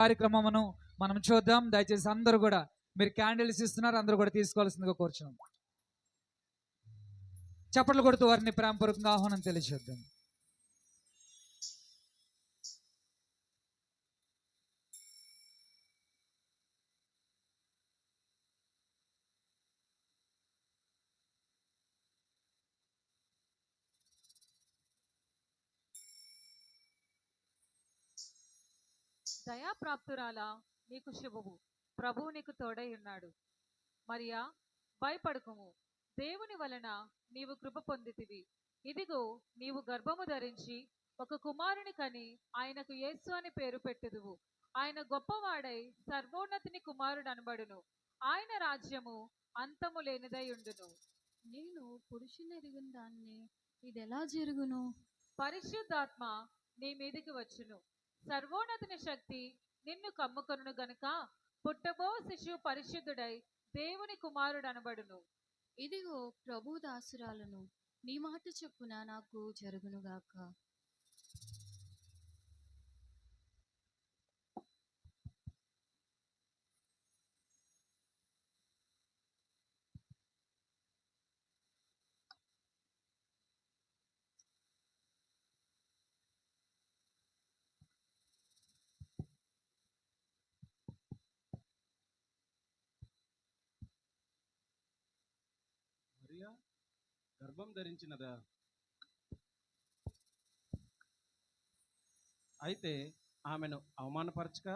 కార్యక్రమమును మనం చూద్దాం. దయచేసి అందరూ కూడా మీరు క్యాండిల్స్ ఇస్తున్నారు. అందరూ కూడా తీసుకోవాల్సిందిగా కోరుచున్నాం. చప్పట్లు కొడుతూ వారిని ప్రేమపూర్వకంగా ఆహ్వానం తెలియజేద్దాం. దయాప్రాప్తురాలా నీకు శుభము. ప్రభువు నీకు తోడై ఉన్నాడు. మరియా భయపడకుము. దేవుని వలన నీవు కృప పొందితివి. ఇదిగో నీవు గర్భము ధరించి ఒక కుమారుని కని ఆయనకు యేసు అని పేరు పెట్టుదువు. ఆయన గొప్పవాడై సర్వోన్నతిని కుమారుడు అనబడును ఆయన రాజ్యము అంతము లేనిదై ఉండును. నేను పురుషుని ఎరిగిన దాన్ని ఇది ఎలా జరుగును? పరిశుద్ధాత్మ నీ మీదికి వచ్చును. సర్వోన్నతిని శక్తి నిన్ను కమ్ముకొను గనుక పుట్టబో శిశువు పరిశుద్ధుడై దేవుని కుమారుడు అనబడును ఇదిగో ప్రభు దాసురాలను నీ మాట చెప్పున నాకు జరుగునుగాక మరియా గర్భం ధరించినదా? అయితే ఆమెను అవమానపరచక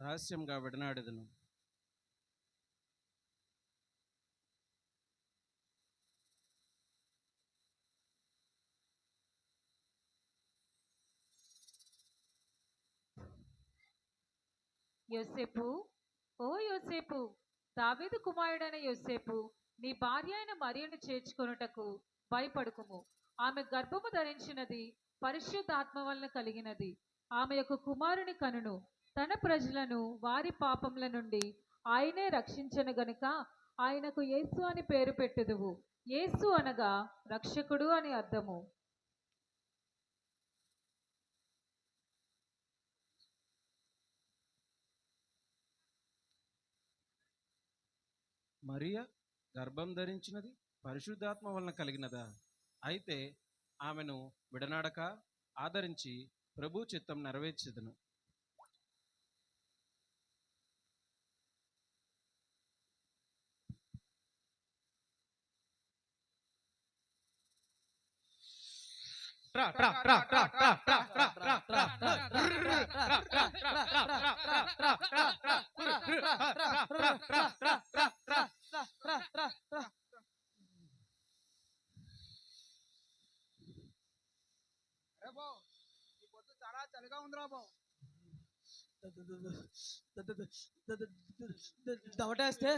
రహస్యంగా విడనాడెదను. యోసేపు ఓ యోసేపు దావీదు కుమారుడైన యోసేపు నీ భార్య అయిన మరియను చేర్చుకొనుటకు భయపడుకుము. ఆమె గర్భము ధరించినది పరిశుద్ధాత్మ వలన కలిగినది. ఆమె యొక్క కుమారుని కనును. తన ప్రజలను వారి పాపముల నుండి ఆయనే రక్షించను గనుక ఆయనకు యేసు అని పేరు పెట్టుదువు. యేసు అనగా రక్షకుడు అని అర్థము. మరియా గర్భం ధరించినది పరిశుద్ధాత్మ వలన కలిగినదా? అయితే ఆమెను విడనాడక ఆదరించి ప్రభు చిత్తం నెరవేర్చెదను రే బో ఈ పొద్దు చాలా చలిగా ఉందిరా బో దవటేస్తే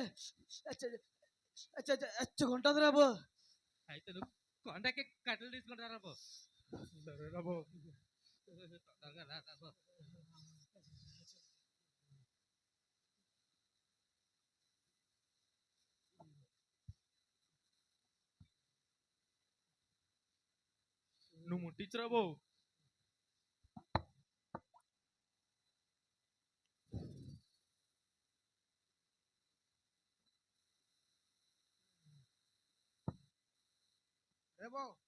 ఎచ్చుకుంటుంది రాబు అయితే కొండకి కట్టెలు తీసుకుంటారా బాబు సరే రా బో తొందరగా రా, రా బాబు. నువ్వు ముట్టించురా బో రే బో దవట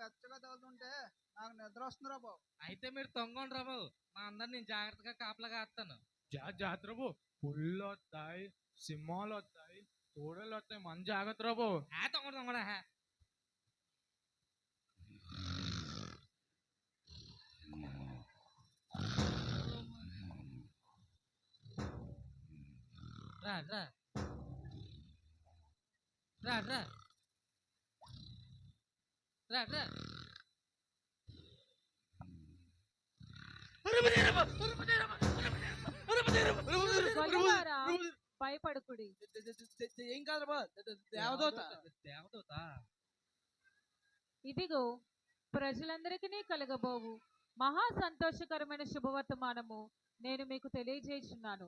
వెచ్చగా తగులుతుంటే నాకు నిద్ర వస్తుందిరా బో అయితే మీరు తొంగండి రా బాబు మా అందరిని నేను జాగ్రత్తగా కాపలాగా వేస్తాను జా జాగ్రత్త బో పుల్లు వస్తాయి సింహాలు వస్తాయి తోడలు వస్తాయి మన జాగ్రత్త బో ఆ తొంగడు తొంగడా? హే. రా రా. రా రా. రా రా. గొల్లవారా, భయపడుకుడి. ఏం దేవదూత. దేవదూత. ఇదిగో ప్రజలందరికీ కలగబోవు. మహా సంతోషకరమైన శుభవర్తమానము నేను మీకు తెలియజేయుచున్నాను.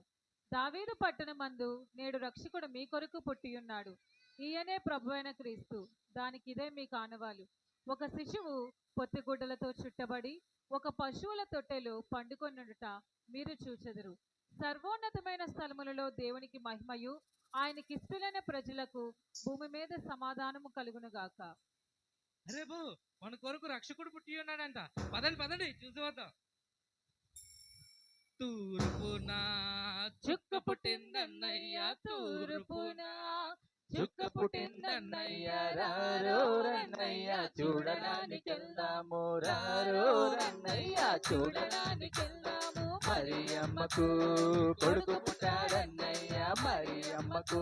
దావీదు పట్టణమందు నేడు రక్షకుడు మీ కొరకు పుట్టి ఉన్నాడు ఈయనే ప్రభు అయిన క్రీస్తు. దానికి ఇదే మీ కానవాలు. ఒక శిశువు పొత్తిగుడ్డలతో చుట్టబడి ఒక పశువుల తొట్టెలు పండుకొనుట మీరు చూచెదరు. సర్వోన్నతమైన స్థలములలో దేవునికి మహిమయు ఆయనకి ఇష్టలైన ప్రజలకు భూమి మీద సమాధానము కలుగునుగాక. అరే బో మన కొరకు రక్షకుడు పుట్టి ఉన్నాడంట. పదండి పదండి చూసి వద్దాం తూర్పున చుక్క పుట్టిందన్నయ్యా తూర్పునా చుక్క పుట్టిందన్నయ్య రారో రన్నయ్య చూడడానికి వెళ్దాము రారో రన్నయ్య చూడడానికి వెళ్దాము మరి అమ్మకు కొడుకు పుట్టాడన్నయ్య మరి అమ్మకు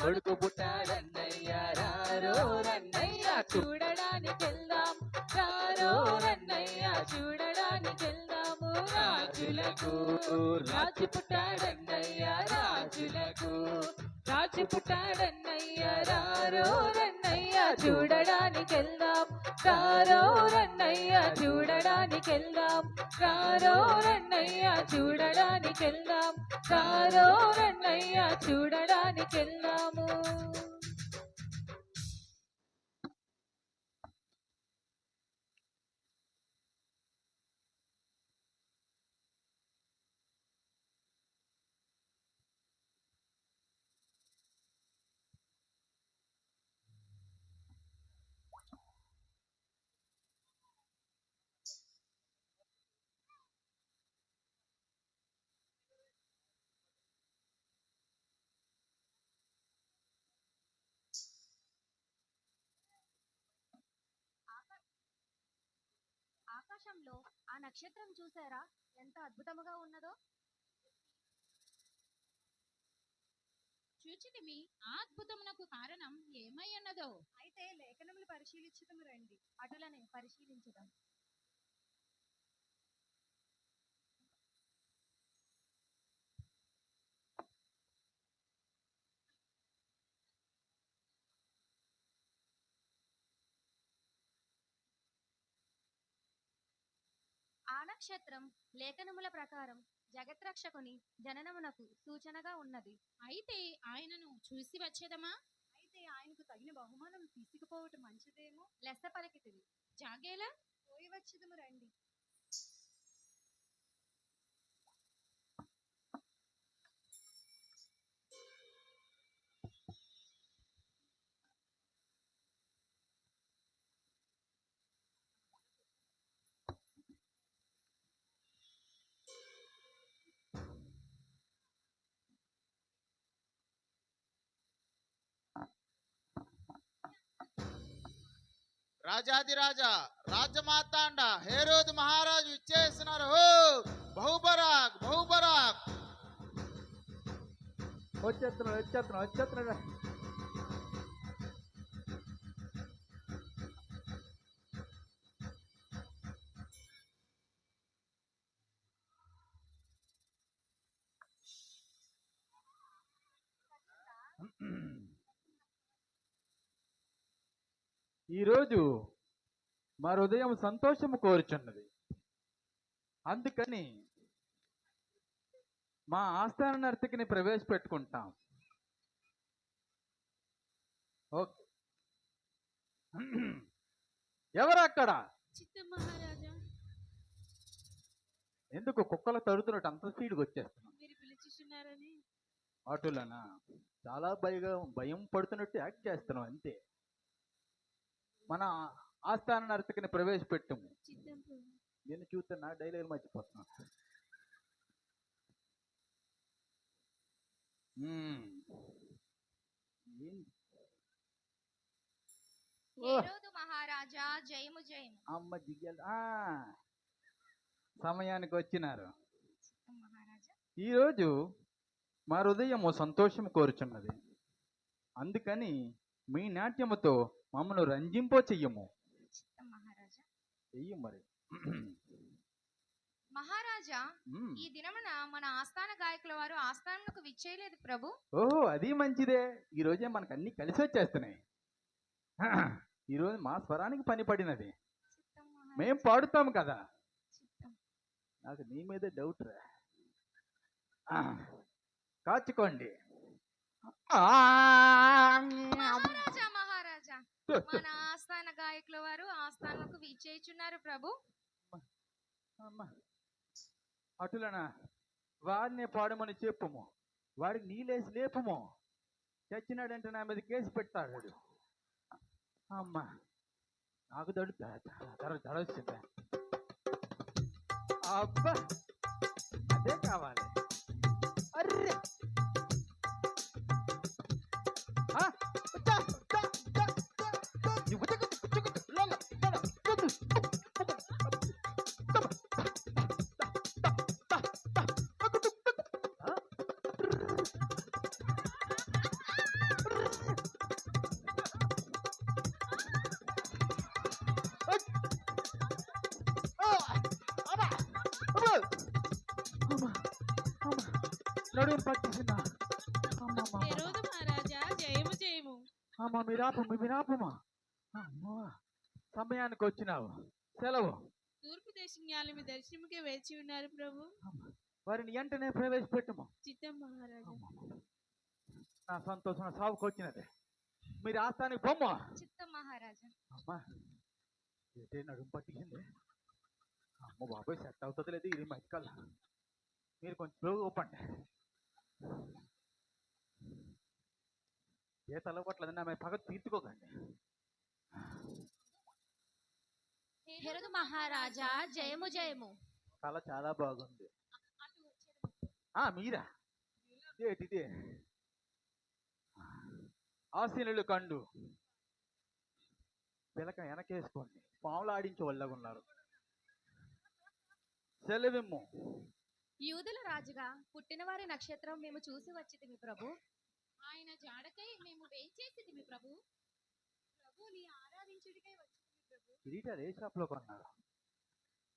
కొడుకు పుట్టాడన్నయ్య రారో రన్నయ్య చూడడానికి వెళ్దాం రారో రన్నయ్య చూడడానికి వెళ్దాము రాజులకు రాజు పుట్టాడన్నయ్య రాజులకు రాజు పుట్టాడన్నయ్య రారో రన్నయ్య చూడడానికి రారో రన్నయ్య చూడడానికెళ్దాం రారో రన్నయ్య చూడడానికెళ్దాం రారో రన్నయ్య చూడడానికెళ్దాము. ఆకాశంలో ఆ నక్షత్రం చూసారా? ఎంత అద్భుతముగా ఉన్నదో? చూచితిమి ఆ అద్భుతమునకు కారణం ఏమై ఉన్నదో? అయితే లేఖనములు పరిశీలించుదము రండి. అటులనే పరిశీలించుదాం ఆ నక్షత్రం లేఖనముల ప్రకారం జగత్రక్షకుని జననమునకు సూచనగా ఉన్నది. అయితే ఆయనను చూసి వచ్చేదమా? అయితే ఆయనకు తగిన బహుమానం తీసుకుపోవటం మంచిదేమో? లెస్స పలికితివి. జాగేలా? పోయి వచ్చేదము రండి. రాజాదిరాజా రాజమాతాండ హేరోదు మహారాజు ఇచ్చేస్తున్నారు హో బహుబరాక్ బహుబరాక్. వచ్చేస్తున్నాడు వచ్చేస్తున్నాడు వచ్చేస్తున్నాడు. ఈరోజు మా హృదయం సంతోషము కోరుచున్నది. అందుకని మా ఆస్థాన నర్తకిని ప్రవేశపెట్టుకుంటాం. ఓకే. ఎవరు అక్కడ ఎందుకు కుక్కలు తడుతున్నట్టు అంత స్పీడ్గా వచ్చేస్తున్నాం ఆటోలనా చాలా భయం భయం పడుతున్నట్టు యాక్ట్ చేస్తున్నాం అంతే. మన ఆస్థాన నర్తకిని ప్రవేశపెట్టము. నేను చూస్తున్నా డైలాగ్ మర్చిపోతున్నా. మహారాజా జయము జయము. అమ్మ సమయానికి వచ్చినారు. ఈరోజు మా హృదయము సంతోషం కోరుచున్నది. అందుకని మీ నాట్యముతో మమ్మను రంజింపో చెయ్యము. చెయ్యి మరి. మహారాజా. ఈ దినమున మన ఆస్థాన గాయకుల వారు ఆస్థానములకు విచ్చేయలేదు ప్రభు. ఓహో అది మంచిదే. ఈ రోజే మనకు అన్ని కలిసి వచ్చేస్తున్నాయి. ఈరోజు మా స్వరానికి పని పడినది. మేం పాడుతాం కదా. నాకు నీ మీదే డౌట్ రా. కాచుకోండి. మన ఆస్థాన గాయకుల వారు ఆస్థానకు విచ్చేయుచున్నారు ప్రభు. అమ్మ. అటులనా? వాడిని పాడమని చెప్పుము. వాడికి నీళ్ళేసి లేపుము. చచ్చినాడంటే నా మీద కేసు పెడతాడు వాడు. అమ్మా. నాకు దడు వచ్చిందా. అబ్బా! అదే కావాలి. అర్రే! అమ్మా మీరాపమ్మ అమ్మా సమయానికి వచ్చినావు. సెలవు. తూర్పు దేశజ్ఞాలు మీ దర్శనముకే వేచి ఉన్నారు ప్రభు. వారిని వెంటనే ప్రవేశపెట్టము. చిత్తం మహారాజా. నా సంతోషం నా సాగుకు వచ్చినది. మీరు ఆస్థానికి బొమ్మ చిత్తం మహారాజా. అమ్మా ఏంటే నడుము పట్టింది. అమ్మ బాబాయ్ సెట్ అవుతుంది లేదు ఇది మధ్యకాల మీరు కొంచెం ఒప్పండి ఏ తలపట్లేదు నా పగ తీర్చుకోకండి. హెరదు మహారాజా జయము జయము. కళ చాలా బాగుంది. ఆ మీరా? ఇదేటి ఇదే ఆశీనులు కండు. పిలక వెనకేసుకోండి. పాములు ఆడించే వాళ్ళగా ఉన్నారు. సెలవిమ్ము. యూదుల రాజుగా పుట్టినవారి నక్షత్రం మేము చూసి వచ్చితిమి ప్రభు. ఆయన జాడకై మేము వేంచేసితిమి ప్రభు. ప్రభుని ఆరాధించుడికై వచ్చితిమి ప్రభు. కిరీటాలు ఏ షాప్లో కొన్నారు?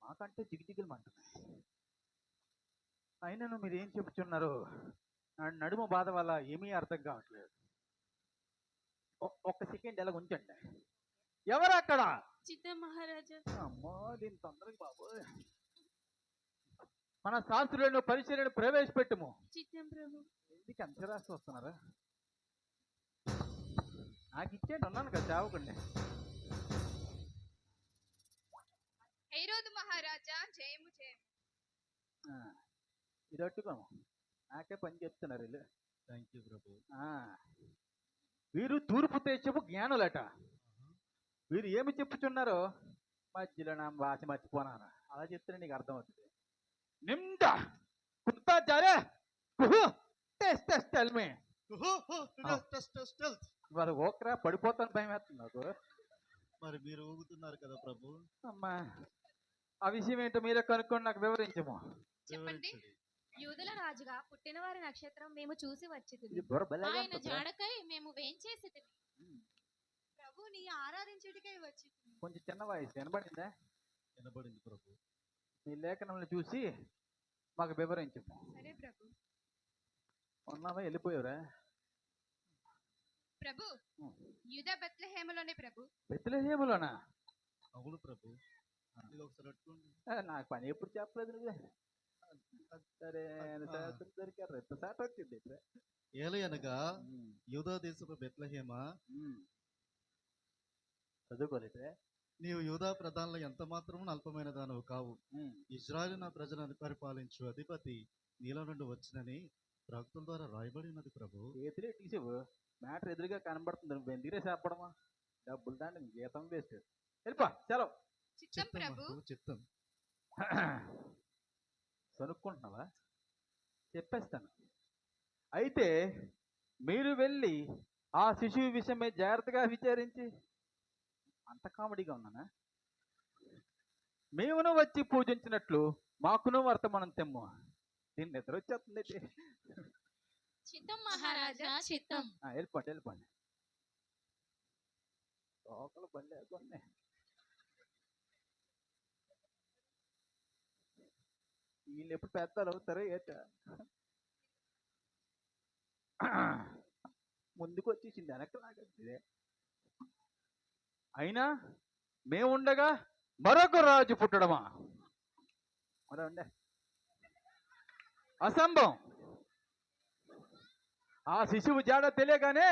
మాకంటే జిగిజిగులు అంటున్నాయి అయినను మీరు ఏం చెప్తున్నారు నా నడుము బాధ వల్ల ఏమీ అర్థం కావట్లేదు. ఒ- ఒక్క సెకండ్ ఎలా ఉంచండి. ఎవరు అక్కడ చిత్తం మహారాజా అమ్మో దీని తొందరగా బాబు మన శాస్త్రులను పరిచర్యను ప్రవేశపెట్టుము. చిత్తం ప్రభు. ఎందుకు అంత రాసి వస్తున్నారా? నాకు ఇచ్చేయండి ఉన్నాను కదా చావకండి. హైరోదు మహారాజా జయము జయము. ఆ, ఇది అట్టుకోము నాకే పని చెప్తున్నారు వీళ్ళు. Thank you Prabhu. ఆ, వీరు తూర్పు దేశపు జ్ఞానులట. వీరు ఏమి చెప్పుచున్నారో? మధ్యలో నా భాష మర్చిపోనాను. అలా చెప్తే నీకు అర్థం అవుతుంది నిమ్ద కుత్తా జారే కుహు! టెస్ట్ టెస్ట్ టెల్ మీ వారు ఓకరా పడిపోతాను భయం వేస్తుంది నాకు. మరి మీరు ఊగుతున్నారు కదా ప్రభు. అమ్మా ఆ విషయం ఏంటో మీరే కనుక్కొని నాకు వివరించము. చెప్పండి. యూదుల రాజుగా పుట్టినవారి నక్షత్రం మేము చూసి భలేగా ఆయన. జాడకై మేము వేంచేసితిమి. ప్రభుని ఆరాధించుడికై వచ్చి కొంచెం చిన్న వయసు వినబడిందా? వినబడింది ప్రభు. మీ లేఖనంలో చూసి మాకు వివరించము. సరే ప్రభు. ఉన్నావా వెళ్ళిపోయావురా. ప్రభు యుధ బెత్లహేమలోనే ప్రభు. బెత్లహేములోనా? అవును ప్రభు. ఇది ఒకసారి పట్టుకోండి ఆ, నాకు పని ఎప్పుడు చెప్పలేదు నువ్వే. సరే దొరికారు. ఎంత సాట వచ్చింది ఇక్కడ. ఏలయనగా యూదా దేశపు బెత్లహేమ. చదువుకోలేదే నీవు యూదా ప్రధానులు ఎంత మాత్రము అల్పమైన దానవు కావు. ఇజ్రాయెల్ నా ప్రజలను పరిపాలించు అధిపతి నీలో నుండి వచ్చినని ప్రవక్తల ద్వారా రాయబడి ఉన్నది ప్రభు. చేతులే తీసేవు. మ్యాటర్ ఎదురుగా కనబడుతుంది. నువ్వు ఎందుకే చెప్పడమా డబ్బులు దాండి జీతం వేస్ట్. వెళ్ళిపో సెలవు. చిత్తం ప్రభు. చిత్తం. కనుక్కుంటున్నావా చెప్పేస్తాను. అయితే మీరు వెళ్ళి ఆ శిశువు విషయమై జాగ్రత్తగా విచారించి. అంత కామెడీగా ఉన్నానా? మేమును వచ్చి పూజించినట్లు మాకును వర్తమానం తెమ్ము. దీన్ని నిద్ర వచ్చేస్తుంది. చిత్తం మహారాజా చిత్తం. ఆ, వెళ్ళిపోండి వెళ్ళిపోండి. లోకలు బండి కొన్ని వీళ్ళు ఎప్పుడు పెద్దలు అవుతారో ఏట. ముందుకు వచ్చేసింది వెనక్కి లాగద్ది అయినా మేముండగా మరొక రాజు పుట్టడమా? మరో ఉండే అసంభవం. ఆ శిశువు జాడ తెలియగానే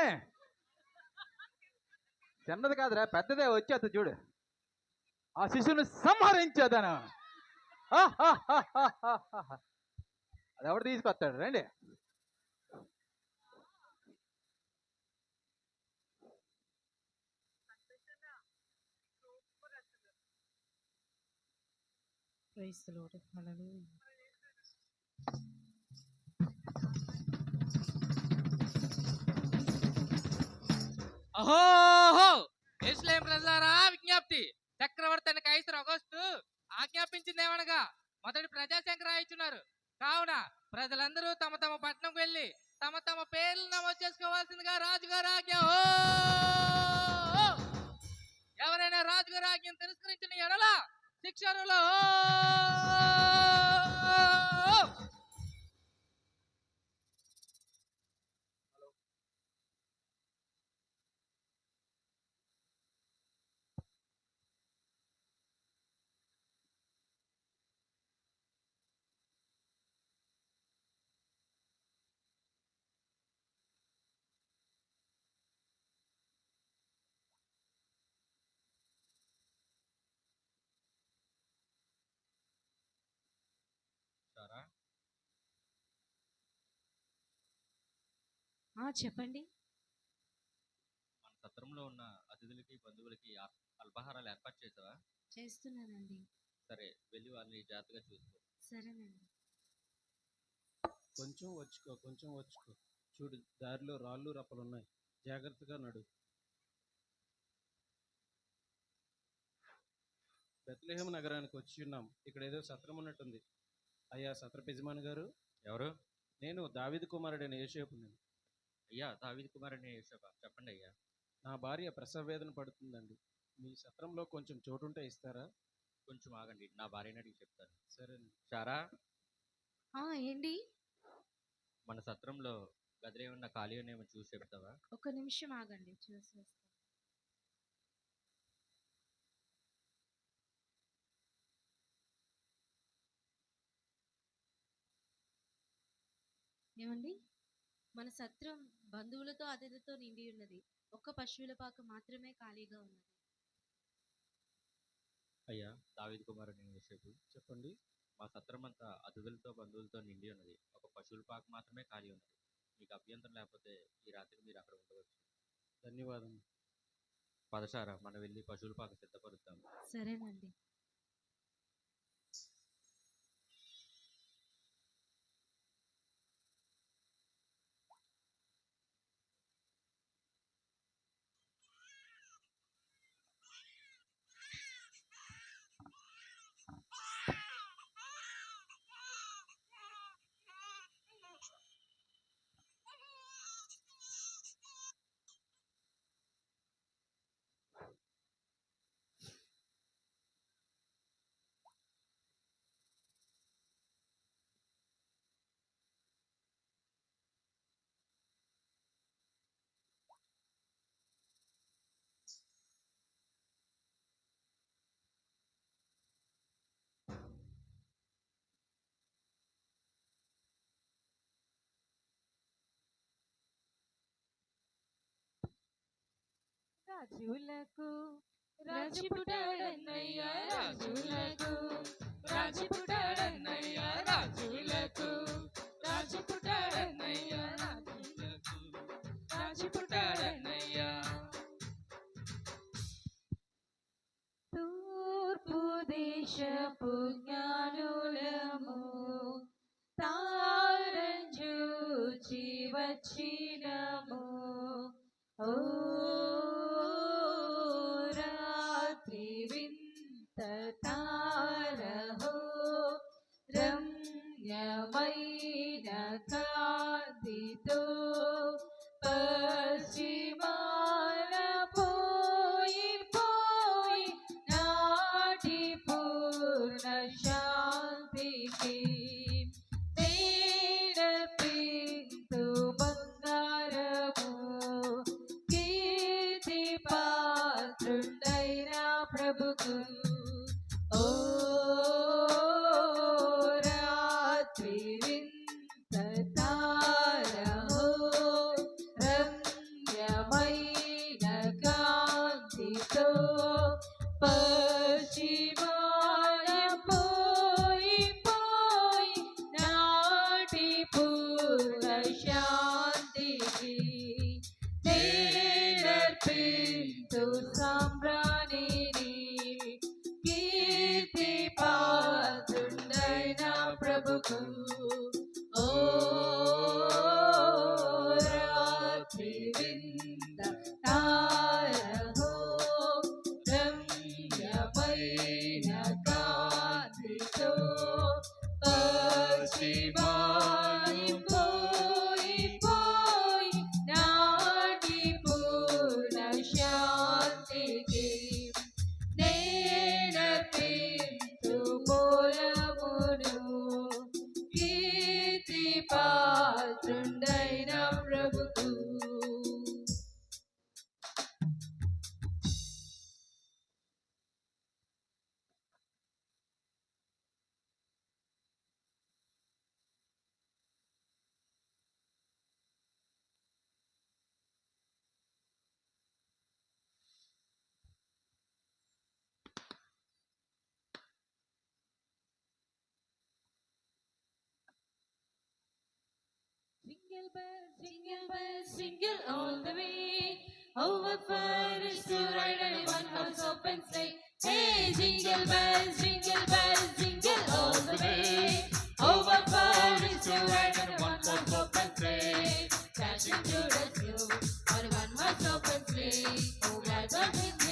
చిన్నది కాదురా పెద్దదే వచ్చేది చూడు. ఆ శిశువుని సంహరించేదను. అది ఎవడు తీసుకొస్తాడు? రండి. ప్రైస్ లోడ్ హల్లెలూయా. అహోహో ఎస్లేం ప్రజలారా విజ్ఞప్తి. చక్రవర్తి అని కైసరు ఆజ్ఞాపించింది ఏమనగా మొదటి ప్రజా సంగ్రహించున్నారు కావున ప్రజలందరూ తమ తమ పట్టణంకు వెళ్ళి తమ తమ పేర్లు నమోదు చేసుకోవాల్సిందిగా రాజుగారు ఆజ్ఞ. హో! ఎవరైనా రాజుగారు ఆజ్ఞను తిరస్కరించిన ఎడల శిక్షణలో ఆ చెప్పండి. మన సత్రంలో ఉన్న అతిథులకి బంధువులకి అల్పాహారాలు ఏర్పాటు చేసావా? చేస్తున్నానండి. సరే వెళ్ళి వాళ్ళని జాగ్రత్తగా చూసుకో. సరేనండి. కొంచెం వచ్చుకో కొంచెం వచ్చుకో. చూడు దారిలో రాళ్ళు రప్పలు ఉన్నాయి జాగ్రత్తగా నడు. బెత్లెహేం నగరానికి వచ్చి ఉన్నాం. ఇక్కడ ఏదో సత్రం ఉన్నట్టుంది. అయ్యా సత్ర యజమాని గారు. ఎవరు? నేను దావిద్ కుమారుడైన యేషేపుని అయ్యా! దావిద్ కుమారుని యేషోబా చెప్పండి అయ్యా. నా భార్య ప్రసవ వేదన పడుతుందండి. మీ సత్రంలో కొంచెం చోటుంటే ఇస్తారా? కొంచెం ఆగండి నా భార్యని అడిగి చెప్తాను. సరే సారా ఆ ఏంటి? మన సత్రంలో గదిలో ఏమన్నా ఖాళీ ఉన్నాయేమో చూసి చెప్తావా? ఒక నిమిషం ఆగండి చూసి వస్తాను ఏమండి? మన సత్రం బంధువులతో అతిథితో నిండి ఉన్నది. ఒక్క పశువుల పాక మాత్రమే ఖాళీగా ఉన్నది. అయ్యా దావిద్ కుమారుని యేషోబు చెప్పండి. మా సత్రం అంతా అతిథులతో బంధువులతో నిండి ఉన్నది. ఒక పశువుల పాక మాత్రమే ఖాళీ ఉన్నది. మీకు అభ్యంతరం లేకపోతే ఈ రాత్రికి మీరు అక్కడ ఉండవచ్చు. ధన్యవాదం పదసారా మనం వెళ్ళి పశువుల పాక సిద్ధపరుద్దాం. సరేనండి. రాజులకు రాజుపుటాడన్నయ్య రాజులకు రాజుపుటాడన్నయ్య రాజులకు రాజుపుటాడన్నయ్య రాజులకు రాజుపుటాడన్నయ్య తూర్పు దేశపు జ్ఞానులము తారంజూచి వచ్చినము. ఓ Jingle bells, jingle bells, jingle all the way. Over oh, fun it is to ride in one horse open sleigh. Hey, jingle bells, jingle bells, jingle all the way. Over oh, fun it is to ride in one horse open sleigh. Dashing through the snow on one horse open sleigh. Oh, glad one